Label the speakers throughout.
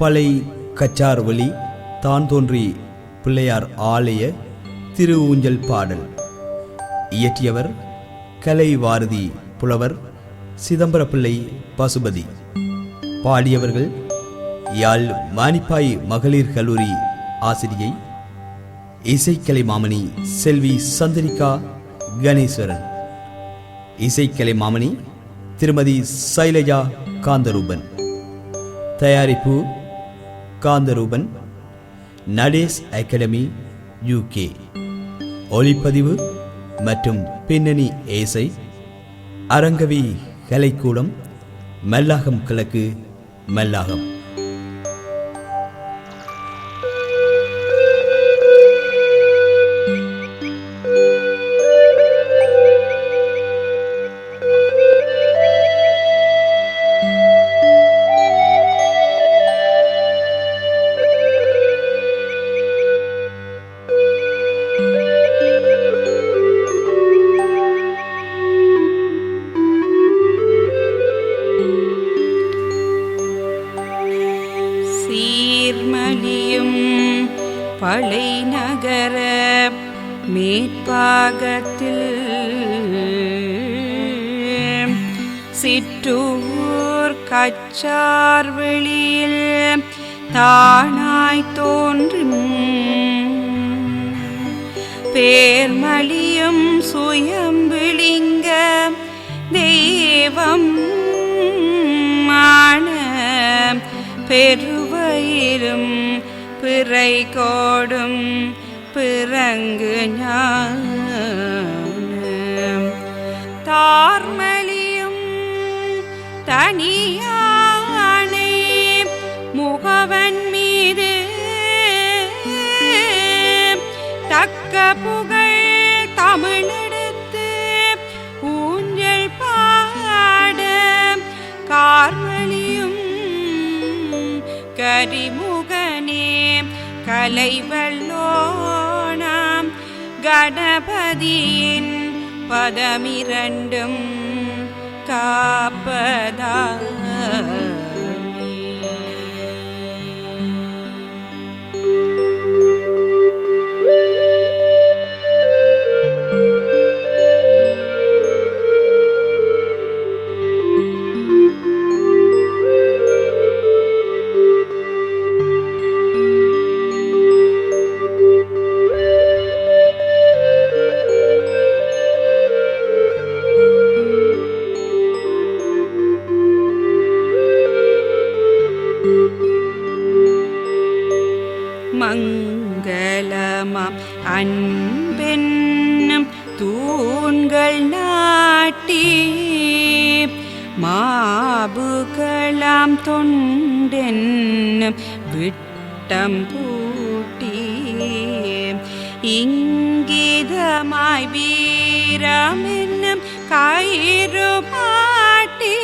Speaker 1: பளை கச்சார்வழி தான் தோன்றி பிள்ளையார் ஆலய திரு ஊஞ்சல் பாடல். இயற்றியவர் கலை வாரதி புலவர் சிதம்பரப்பிள்ளை பசுபதி. பாடியவர்கள் யாழ் மானிப்பாய் மகளிர் கல்லூரி ஆசிரியை இசைக்கலை மாமணி செல்வி சந்திரிகா கணேஸ்வரன். இசைக்கலை மாமணி திருமதி சைலஜா காந்தரூபன். தயாரிப்பு காந்தரூபன் நடேஸ் அகாடமி யூகே ஒளிப்பதிவு மற்றும் பின்னணி ஏசை அரங்கவி கலைக்கூடம் மல்லாகம் கிழக்கு மல்லாகம்.
Speaker 2: நகர மேற்பாகத்தில் சிற்றூர் கச்சார் வெளியில் தானாய் தோன்றும். பேர்மலியும் சுயம்பிளிங்க தெய்வம் மான பெருவயிரும். பிறை கோடும் பிறங்கு ஞானம். தார்மலியும் தனியானை முகவன் மீது தக்க புகழ் தமிழெடுத்து ஊஞ்சல் பாட கார்மலியும் கரிமு கலைவல்லோனாம் கணபதியின் பதமிரண்டும் காப்பதா? கயிறு மாட்டி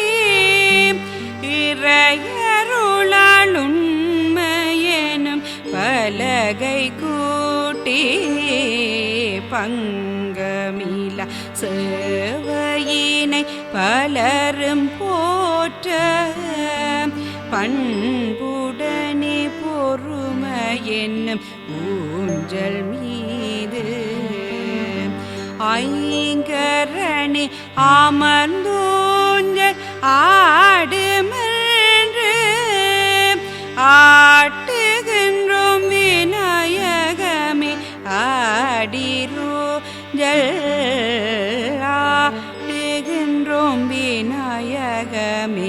Speaker 2: பலகை கூட்டி பங்கமில சேவையினை பலரும் ஐங்கரணி ஆடுமென்று ஆட்டுகின்றோம் விநாயகமே. ஆடிரோஞ்சல் ஆட்டுகின்றோம் விநாயகமே.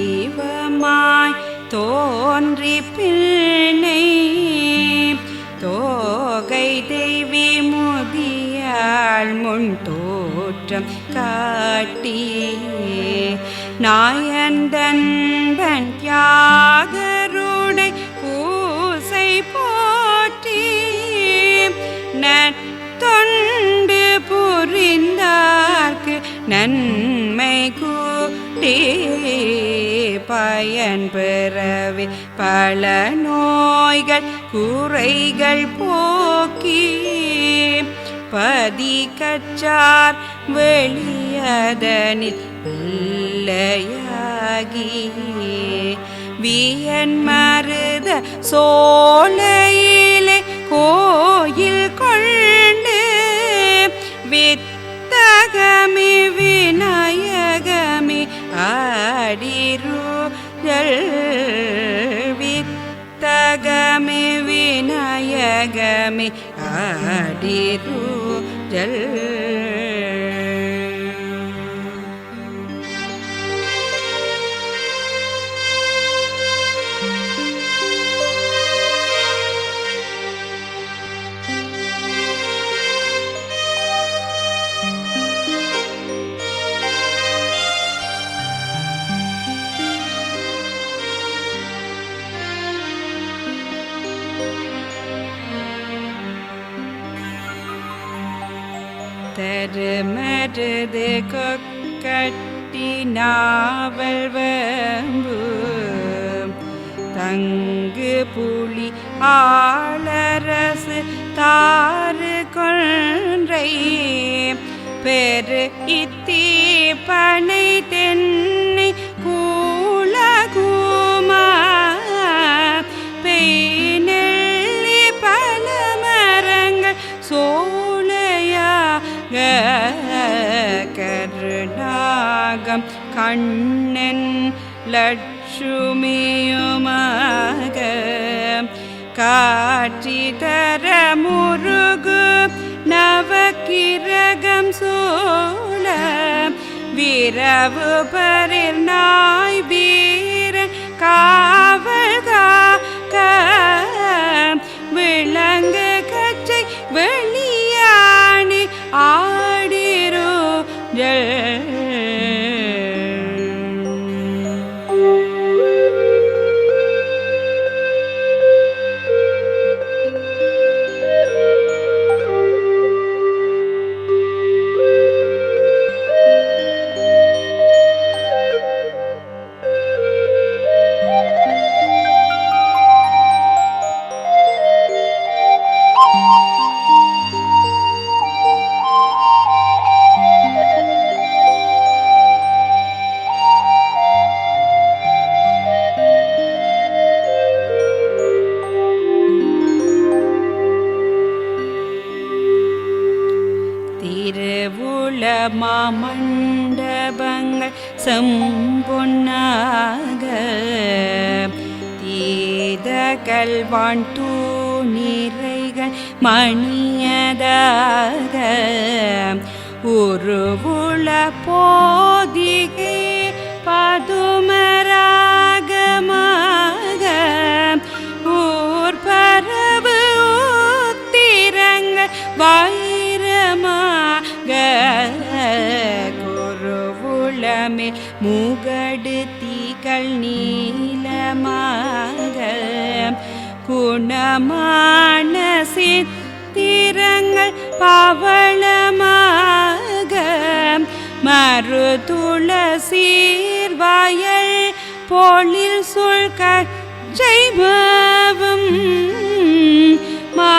Speaker 2: வடிவமாய் தோன்றி பிள்ளை தோகை தெய்வி முதியாள் முன் தோற்றம் காட்டி நாயந்தன்பன் தியாகருடை பூசை போற்றி நற்தொண்டு புரிந்தார்க்கு நன்மை கூட்டி பயன் பெறவே பல நோய்கள் குறைகள் போக்கி பதி கச்சார் வெளியதனில் பிள்ளையாகி வியன் மருத சோலையிலே கோயில் கொள் ಜಗಮಿ ಆಡಿದು ಜಲ್ கொக்கட்டி நாவல் வம்பு தங்கு புலி ஆளரசு தாறு கொன்றை பெரு இத்தி பனை தென் கண்ணன் லட்சுமியுமாக காட்சி தர முருகு நவக்கிரகம் சோழ விரவு பரில் நாய் வீர காவல்கா காக்க விளங்கு கச்சை வெளியாணி ஆடிரோ. ஜல் பொன்னாக தீத கல்வான் தூணிரைகள் மணியதாக உருவுள போதிகை பதுமராகமாக ஊர் பரவு ஊத்திரங்கள் வாய் முகடு தீகள் நீளமாக குணமான சித்திரங்கள் பவளமாக மறு துளசீர் பொழில் சொல் கச்சைபவம் மா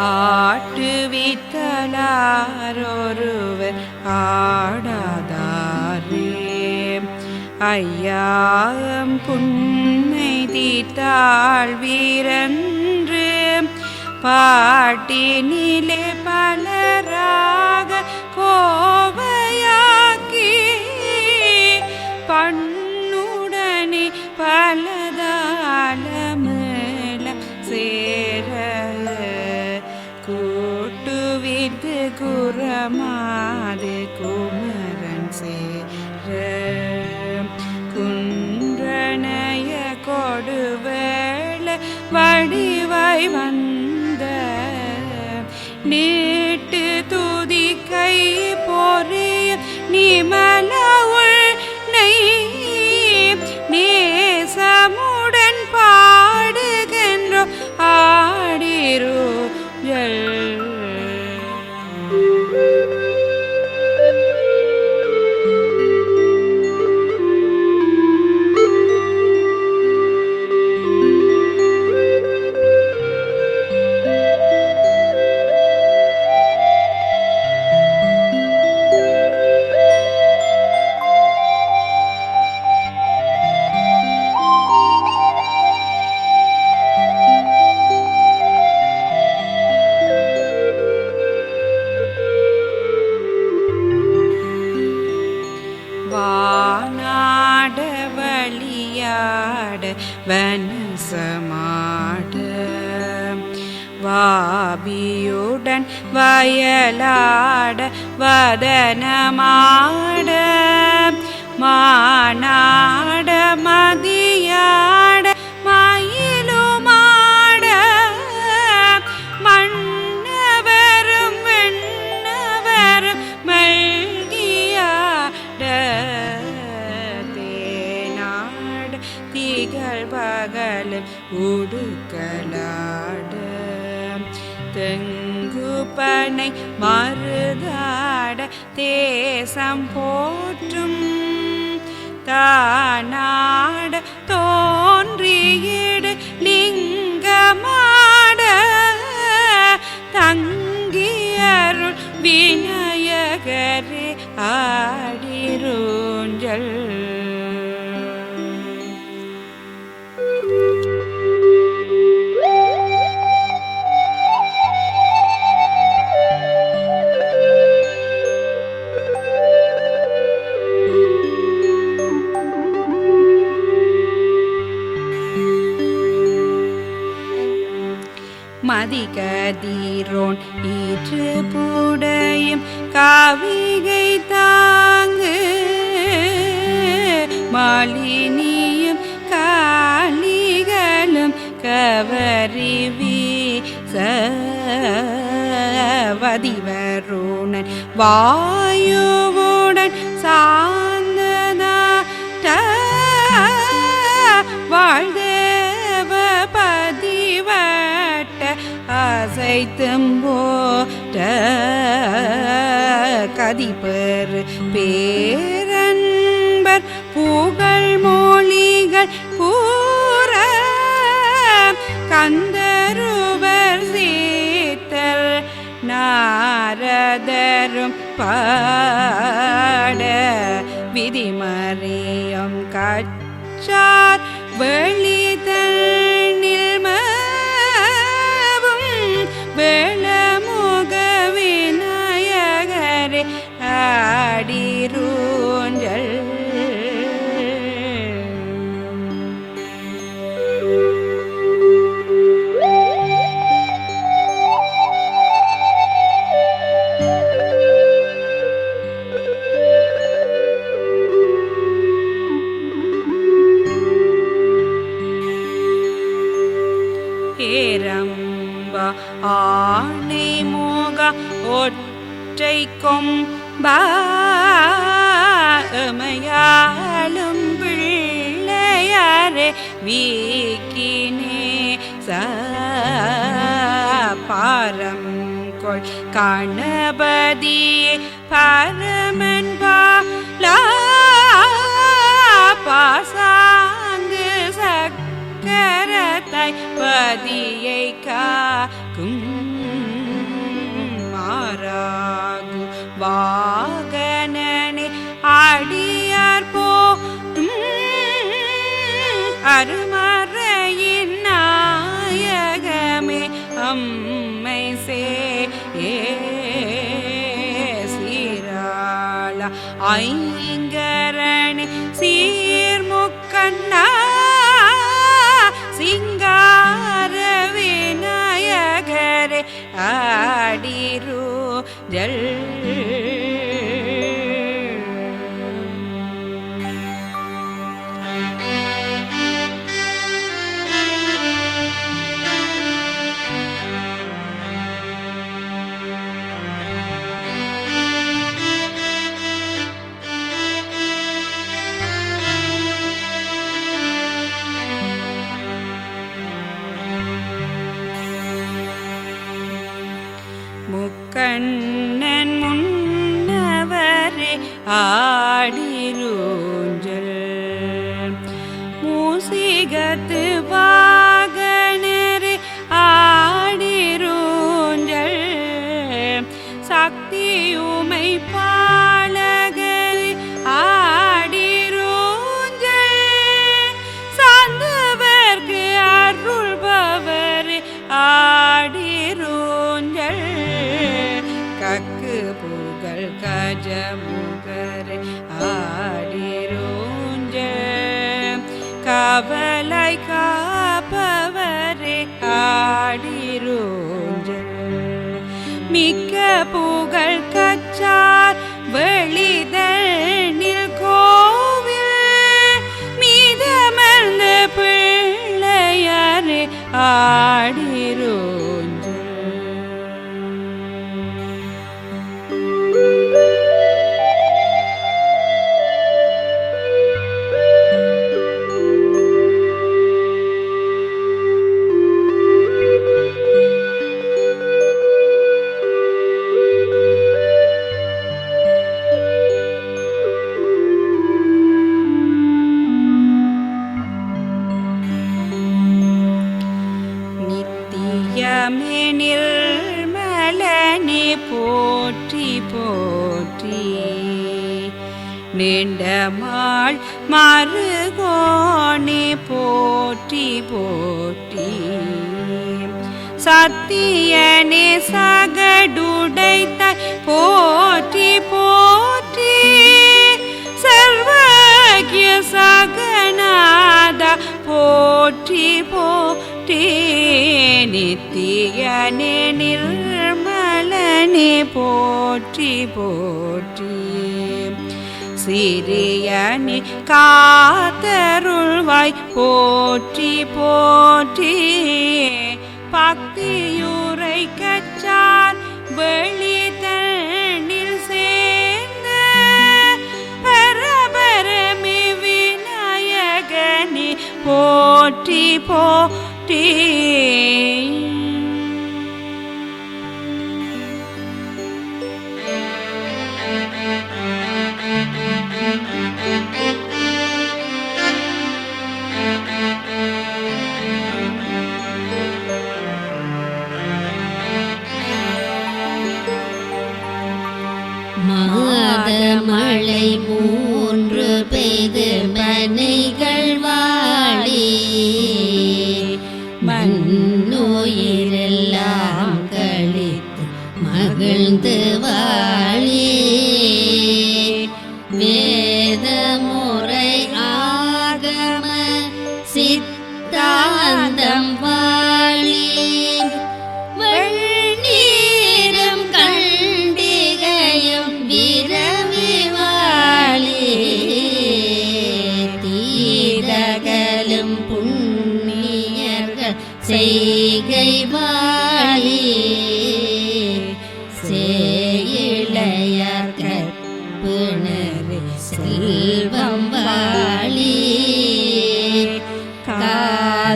Speaker 2: ஆட்டுவித்தலாரொருவர் ஆடாதாரே. ஐயாம் புன்மை தீட்டாள் வீரன்று. பாட்டினிலே பலராக கோவையாக்கி பண்ணுடனே பல kuramadekum மதிகதீரோன் ஈற்று புடையும் காவிகை தாங்கு. மாலினியும் காளிகளும் கவரி சதிவருணன் வதிவருணன். அசைத்தும் கதிப்பர் பேரன்பர் புகழ் மொழிகள் கூற கந்தருவர் சீத்தல் நாரதரும் பாட விதிமறியும் ஆடிரூஞ்சல் ஏரம்ப ஆணை மோக ஒற்றை பாமையாளும் பிள்ளையாரே வீக்கினே பாரம் கொள். கணபதி பரமன் பாலா பாசாங்கு சக்கரத்தாய் பதியை காக்கும். வாகனனே அடியார் போ. அருமறையின் நாயகமே அம்மை சே. சீராள ஐங்கரணி சீர்முக்கண்ணா சிங்கார விநாயகரே ஆடிரு. Jal music at the vibe. போற்றி. நீண்டமாள் மருகோனே போற்றி போற்றி. சத்தியனே சகடுடைத்த போற்றி போற்றி. சர்வகிய சகநாத போற்றி போற்றி. நித்தியனே நிர்மலனே போற்றி போற்றி. சிறியனே காத்தருள்வாய். போற்றி போற்றி. பக்தியுரை கச்சார் வெளி தண்ணில் சேர்ந்த. பரபரமே விநாயகனே போற்றி போற்றி.
Speaker 3: மண்ணுயிரெல்லாம் கழித்து மகிழ்ந்து வா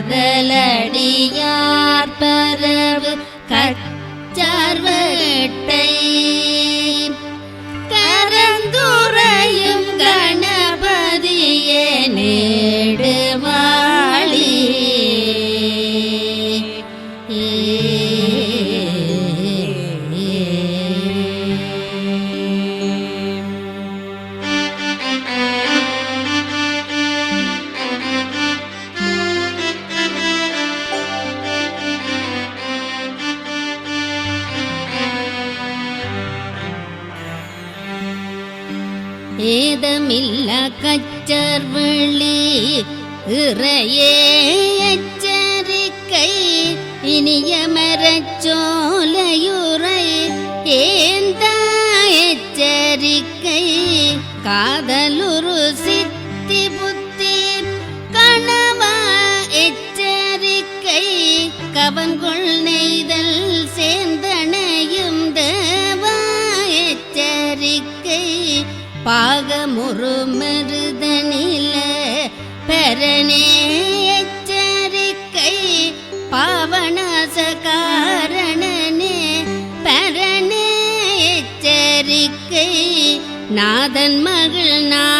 Speaker 3: there. ஏதமில்ல கச்சர் கச்சர்வழி இறையே எச்சரிக்கை இனிய மரச்சோலையுரை ஏந்த எச்சரிக்கை. காதலுரு சித்தி புத்தி கணவா எச்சரிக்கை கவன்கொள் பாகமுறு மருதனில பரனே எச்சரிக்கை பாவனாச காரணனே பரனே எச்சரிக்கை. நாதன் மகள் நாயகமே